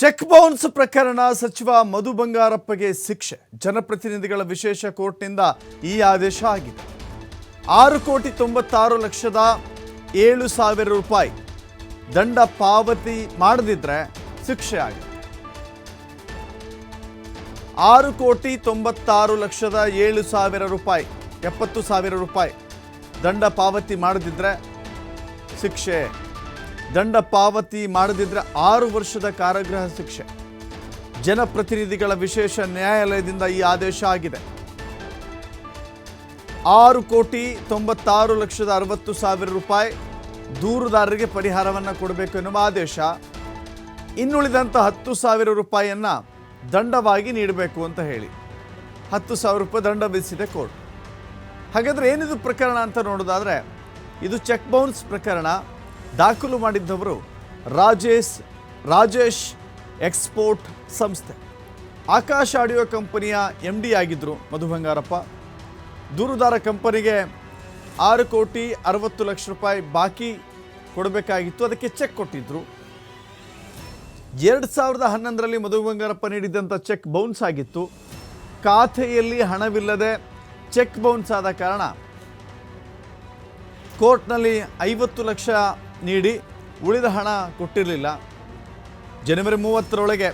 Check bounce ಪ್ರಕರಣ ಸಚಿವ ಮಧು ಬಂಗಾರಪ್ಪಗೆ ಶಿಕ್ಷೆ. ಜನಪ್ರತಿನಿಧಿಗಳ ವಿಶೇಷ ಕೋರ್ಟ್ನಿಂದ ಈ ಆದೇಶ ಆಗಿದೆ. ಆರು ಕೋಟಿ ತೊಂಬತ್ತಾರು ಲಕ್ಷದ ಏಳು ಸಾವಿರ ರೂಪಾಯಿ ದಂಡ ಪಾವತಿ ಮಾಡದಿದ್ರೆ ಶಿಕ್ಷೆ ಆಗಿದೆ. ಆರು ಕೋಟಿ ತೊಂಬತ್ತಾರು ಲಕ್ಷದ ಏಳು ಸಾವಿರ ರೂಪಾಯಿ, ಎಪ್ಪತ್ತು ಸಾವಿರ ರೂಪಾಯಿ ದಂಡ ಪಾವತಿ ಮಾಡದಿದ್ರೆ ಶಿಕ್ಷೆ ದಂಡ ಪಾವತಿ ಮಾಡದಿದ್ರೆ ಆರು ವರ್ಷದ ಕಾರಾಗೃಹ ಶಿಕ್ಷೆ. ಜನಪ್ರತಿನಿಧಿಗಳ ವಿಶೇಷ ನ್ಯಾಯಾಲಯದಿಂದ ಈ ಆದೇಶ ಆಗಿದೆ. ಆರು ಕೋಟಿ ತೊಂಬತ್ತಾರು ಲಕ್ಷದ ಅರವತ್ತು ಸಾವಿರ ರೂಪಾಯಿ ದೂರುದಾರರಿಗೆ ಪರಿಹಾರವನ್ನು ಕೊಡಬೇಕು ಎನ್ನುವ ಆದೇಶ. ಇನ್ನುಳಿದಂಥ ಹತ್ತು ಸಾವಿರ ರೂಪಾಯಿಯನ್ನು ದಂಡವಾಗಿ ನೀಡಬೇಕು ಅಂತ ಹೇಳಿ. ಹತ್ತು ಸಾವಿರ ರೂಪಾಯಿ ದಂಡ ವಿಧಿಸಿದೆ ಕೋರ್ಟ್. ಹಾಗಾದರೆ ಏನಿದು ಪ್ರಕರಣ ಅಂತ ನೋಡೋದಾದರೆ, ಇದು ಚೆಕ್ ಬೌನ್ಸ್ ಪ್ರಕರಣ. ದಾಖಲು ಮಾಡಿದ್ದವರು ರಾಜೇಶ್ ರಾಜೇಶ್ ಎಕ್ಸ್ಪೋರ್ಟ್ ಸಂಸ್ಥೆ. ಆಕಾಶ್ ಆಡಿಯೋ ಕಂಪನಿಯ ಎಂ ಡಿ ಆಗಿದ್ದರು ಮಧು ಬಂಗಾರಪ್ಪ. ದೂರುದಾರ ಕಂಪನಿಗೆ ಆರು ಕೋಟಿ ಅರವತ್ತು ಲಕ್ಷ ರೂಪಾಯಿ ಬಾಕಿ ಕೊಡಬೇಕಾಗಿತ್ತು, ಅದಕ್ಕೆ ಚೆಕ್ ಕೊಟ್ಟಿದ್ದರು ಎರಡು ಸಾವಿರದ ಹನ್ನೊಂದರಲ್ಲಿ ಮಧು ಬಂಗಾರಪ್ಪ ನೀಡಿದ್ದಂಥ ಚೆಕ್ ಬೌನ್ಸ್ ಆಗಿತ್ತು. ಖಾತೆಯಲ್ಲಿ ಹಣವಿಲ್ಲದೆ ಚೆಕ್ ಬೌನ್ಸ್ ಆದ ಕಾರಣ ಕೋರ್ಟ್ನಲ್ಲಿ ಐವತ್ತು ಲಕ್ಷ ನೀಡಿ ಉಳಿದ ಹಣ ಕೊಟ್ಟಿರಲಿಲ್ಲ. ಜನವರಿ ಮೂವತ್ತರೊಳಗೆ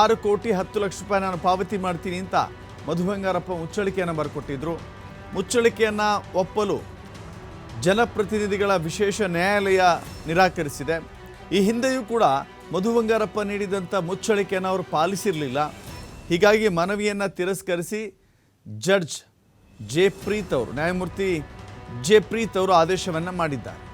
ಆರು ಕೋಟಿ ಹತ್ತು ಲಕ್ಷ ರೂಪಾಯಿ ನಾನು ಪಾವತಿ ಮಾಡ್ತೀನಿ ಅಂತ ಮಧು ಬಂಗಾರಪ್ಪ ಮುಚ್ಚಳಿಕೆಯನ್ನು ಬರೆಕೊಟ್ಟಿದ್ರು. ಮುಚ್ಚಳಿಕೆಯನ್ನು ಒಪ್ಪಲು ಜನಪ್ರತಿನಿಧಿಗಳ ವಿಶೇಷ ನ್ಯಾಯಾಲಯ ನಿರಾಕರಿಸಿದೆ. ಈ ಹಿಂದೆಯೂ ಕೂಡ ಮಧು ಬಂಗಾರಪ್ಪ ನೀಡಿದಂಥ ಮುಚ್ಚಳಿಕೆಯನ್ನು ಅವರು ಪಾಲಿಸಿರಲಿಲ್ಲ. ಹೀಗಾಗಿ ಮನವಿಯನ್ನು ತಿರಸ್ಕರಿಸಿ ಜಡ್ಜ್ ಜೆ ಪ್ರೀತ್ ಅವರು, ನ್ಯಾಯಮೂರ್ತಿ ಜೆ ಪ್ರೀತ್ ಅವರು ಆದೇಶವನ್ನು ಮಾಡಿದ್ದಾರೆ.